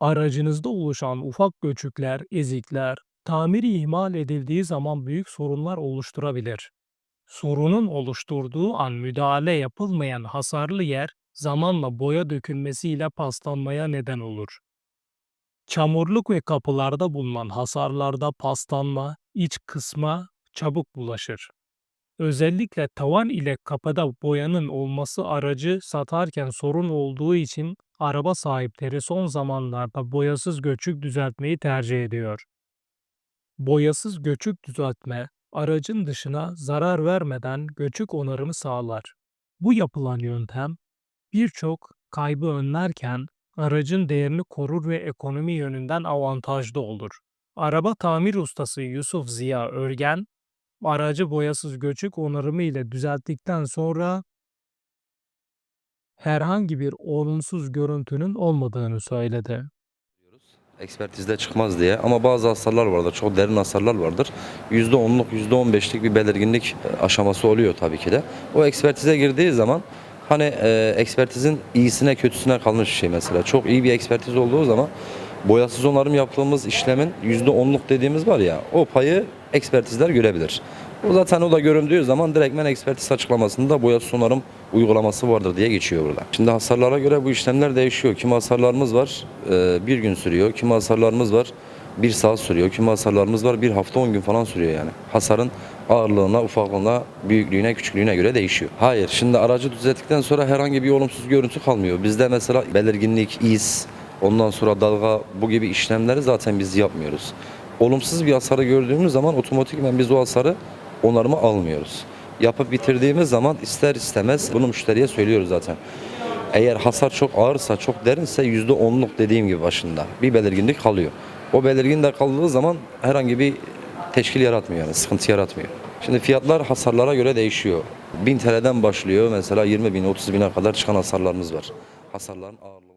Aracınızda oluşan ufak göçükler, ezikler, tamiri ihmal edildiği zaman büyük sorunlar oluşturabilir. Sorunun oluşturduğu an müdahale yapılmayan hasarlı yer zamanla boya dökülmesiyle paslanmaya neden olur. Çamurluk ve kapılarda bulunan hasarlarda paslanma, iç kısma çabuk bulaşır. Özellikle tavan ile kapıda boyanın olması aracı satarken sorun olduğu için araba sahipleri son zamanlarda boyasız göçük düzeltmeyi tercih ediyor. Boyasız göçük düzeltme, aracın dışına zarar vermeden göçük onarımı sağlar. Bu yapılan yöntem birçok kaybı önlerken aracın değerini korur ve ekonomi yönünden avantajlı olur. Araba tamir ustası Yusuf Ziya Örgen, aracı boyasız göçük onarımı ile düzelttikten sonra herhangi bir olumsuz görüntünün olmadığını söyledi. Ekspertizde çıkmaz diye ama bazı hasarlar vardır. Çok derin hasarlar vardır. %10'luk, %15'lik bir belirginlik e, aşaması oluyor tabii ki de. O ekspertize girdiği zaman hani e, ekspertizin iyisine kötüsüne kalmış bir şey mesela. Çok iyi bir ekspertiz olduğu zaman boyasız onarım yaptığımız işlemin %10'luk dediğimiz var ya o payı ekspertizler görebilir. O zaten o da göründüğü zaman direktmen ekspertiz açıklamasında boyasız onarım uygulaması vardır diye geçiyor burada. Şimdi hasarlara göre bu işlemler değişiyor. Kimi hasarlarımız var e, bir gün sürüyor. Kimi hasarlarımız var bir saat sürüyor. Kimi hasarlarımız var bir hafta 10 gün falan sürüyor yani. Hasarın ağırlığına, ufaklığına, büyüklüğüne, küçüklüğüne göre değişiyor. Hayır, şimdi aracı düzelttikten sonra herhangi bir olumsuz görüntü kalmıyor. Bizde mesela belirginlik, iz, ondan sonra dalga bu gibi işlemleri zaten biz yapmıyoruz. Olumsuz bir hasarı gördüğümüz zaman otomatikman biz o hasarı onarımı almıyoruz. Yapıp bitirdiğimiz zaman ister istemez bunu müşteriye söylüyoruz zaten. Eğer hasar çok ağırsa, çok derinse %10'luk dediğim gibi başında bir belirginlik kalıyor. O belirgin de kaldığı zaman herhangi bir teşkil yaratmıyor yani sıkıntı yaratmıyor. Şimdi fiyatlar hasarlara göre değişiyor. 1000 TL'den başlıyor mesela 20 bin 30 bine kadar çıkan hasarlarımız var. Hasarların ağırlığı.